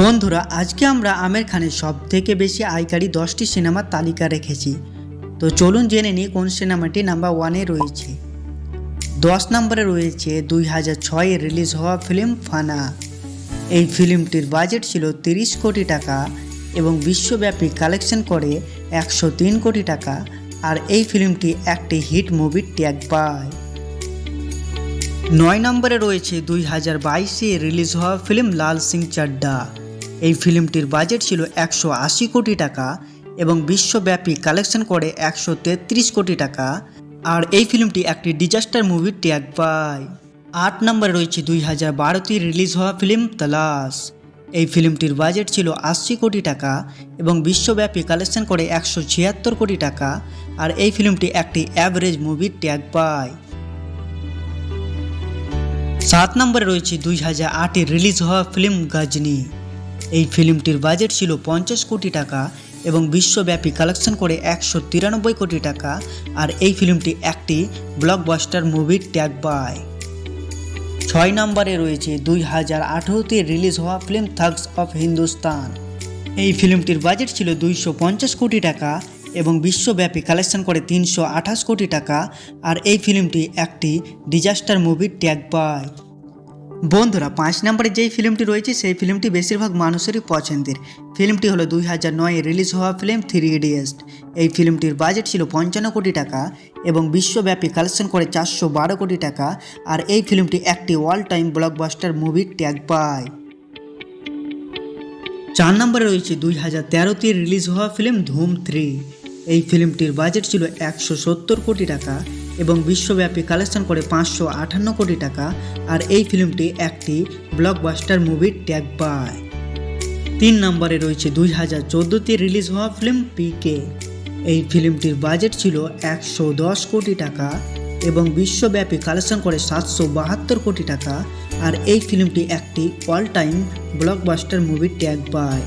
বন্ধুরা, আজকে আমরা আমের খানের সব থেকে বেশি আয়কারী দশটি সিনেমার তালিকা রেখেছি। তো চলুন জেনে নিই কোন সিনেমাটি নাম্বার ওয়ানে রয়েছে। দশ নম্বরে রয়েছে দুই হাজার ছয়ে রিলিজ হওয়া ফিল্ম ফানা। এই ফিল্মটির বাজেট ছিল তিরিশ কোটি টাকা এবং বিশ্বব্যাপী কালেকশন করে একশো তিন কোটি টাকা, আর এই ফিল্মটি একটি হিট মুভির ট্যাগ পায়। নয় নম্বরে রয়েছে দুই হাজার বাইশে রিলিজ হওয়া ফিল্ম লাল সিং চাড্ডা। এই ফিল্মটির বাজেট ছিল একশো আশি কোটি টাকা এবং বিশ্বব্যাপী কালেকশন করে একশো তেত্রিশ কোটি টাকা। আর এই ফিল্মটি একটি ডিজাস্টার মুভির ট্যাগ পায় আট নম্বরে রয়েছে দুই হাজার বারোতে রিলিজ হওয়া ফিল্ম তালাশ। এই ফিল্মটির বাজেট ছিল আশি কোটি টাকা এবং বিশ্বব্যাপী কালেকশন করে একশো ছিয়াত্তর কোটি টাকা। আর এই ফিল্মটি একটি অ্যাভারেজ মুভির ট্যাগ পায় সাত নম্বরে রয়েছে দুই হাজার আটে রিলিজ হওয়া ফিল্ম গাজনি। এই ফিল্মটির বাজেট ছিল পঞ্চাশ কোটি টাকা এবং বিশ্বব্যাপী কালেকশন করে একশো তিরানব্বই কোটি টাকা, আর এই ফিল্মটি একটি ব্লকবাস্টার মুভির ট্যাগ পায় ছয় নম্বরে রয়েছে দুই হাজার আঠেরোতে রিলিজ হওয়া ফিল্ম থাগস অফ হিন্দুস্তান এই ফিল্মটির বাজেট ছিল দুইশো পঞ্চাশ কোটি টাকা এবং বিশ্বব্যাপী কালেকশন করে তিনশো আঠাশ কোটি টাকা, আর এই ফিল্মটি একটি ডিজাস্টার মুভির ট্যাগ পায় বন্ধুরা, পাঁচ নম্বরে যেই ফিল্মটি রয়েছে, সেই ফিল্মটি বেশিরভাগ মানুষেরই পছন্দের। ফিল্মটি হলো দুই হাজার নয়ে রিলিজ হওয়া ফিল্ম থ্রি ইডিয়টস। এই ফিল্মটির বাজেট ছিল পঞ্চান্ন কোটি টাকা এবং বিশ্বব্যাপী কালেকশন করে চারশো বারো কোটি টাকা, আর এই ফিল্মটি একটি অল টাইম ব্লকবাস্টার মুভির ট্যাগ পায়। চার নম্বরে রয়েছে দুই হাজার তেরোতে রিলিজ হওয়া ফিল্ম ধুম থ্রি। এই ফিল্মটির বাজেট ছিল একশো সত্তর কোটি টাকা এবং বিশ্বব্যাপী কালেকশন করে পাঁচশো আটান্ন কোটি টাকা। আর এই ফিল্মটি একটি ব্লকবাস্টার মুভির ট্যাগ পায় তিন নম্বরে রয়েছে দুই হাজার চোদ্দোতে রিলিজ হওয়া ফিল্ম পিকে এই ফিল্মটির বাজেট ছিল একশো দশ কোটি টাকা এবং বিশ্বব্যাপী কালেকশন করে সাতশো বাহাত্তর কোটি টাকা। আর এই ফিল্মটি একটি অল টাইম ব্লকবাস্টার মুভির ট্যাগ পায়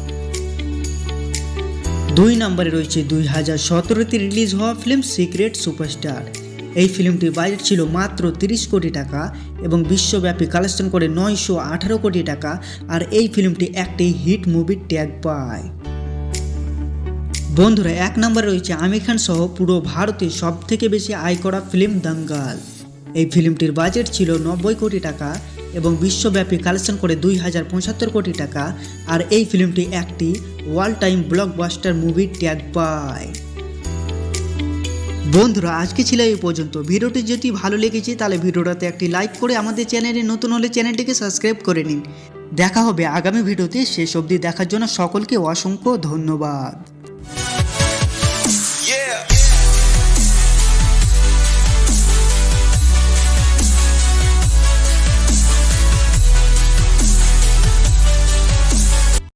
দুই নম্বরে রয়েছে দুই হাজার সতেরোতে রিলিজ হওয়া ফিল্ম সিক্রেট সুপারস্টার এই ফিল্মটির বাজেট ছিল মাত্র তিরিশ কোটি টাকা এবং বিশ্বব্যাপী কালেকশন করে নয়শো আঠারো কোটি টাকা, আর এই ফিল্মটি একটি হিট মুভির ট্যাগ পায়। বন্ধুরা, এক নম্বরে রয়েছে আমির খান সহ পুরো ভারতে সব থেকে বেশি আয় করা ফিল্ম দাঙ্গাল। এই ফিল্মটির বাজেট ছিল নব্বই কোটি টাকা এবং বিশ্বব্যাপী কালেকশন করে দুই হাজার পঁচাত্তর কোটি টাকা, আর এই ফিল্মটি একটি ওয়াল টাইম ব্লকবাস্টার মুভির ট্যাগ পায়। বন্ধুরা, আজকে ছিল এই পর্যন্ত। ভিডিওটি যদি ভালো লেগেছে, তাহলে ভিডিওটাতে একটি লাইক করে আমাদের চ্যানেলে নতুন হলে চ্যানেলটিকে সাবস্ক্রাইব করে নিন। দেখা হবে আগামী ভিডিওতে। শেষ অবধি দেখার জন্য সকলকে অসংখ্য ধন্যবাদ.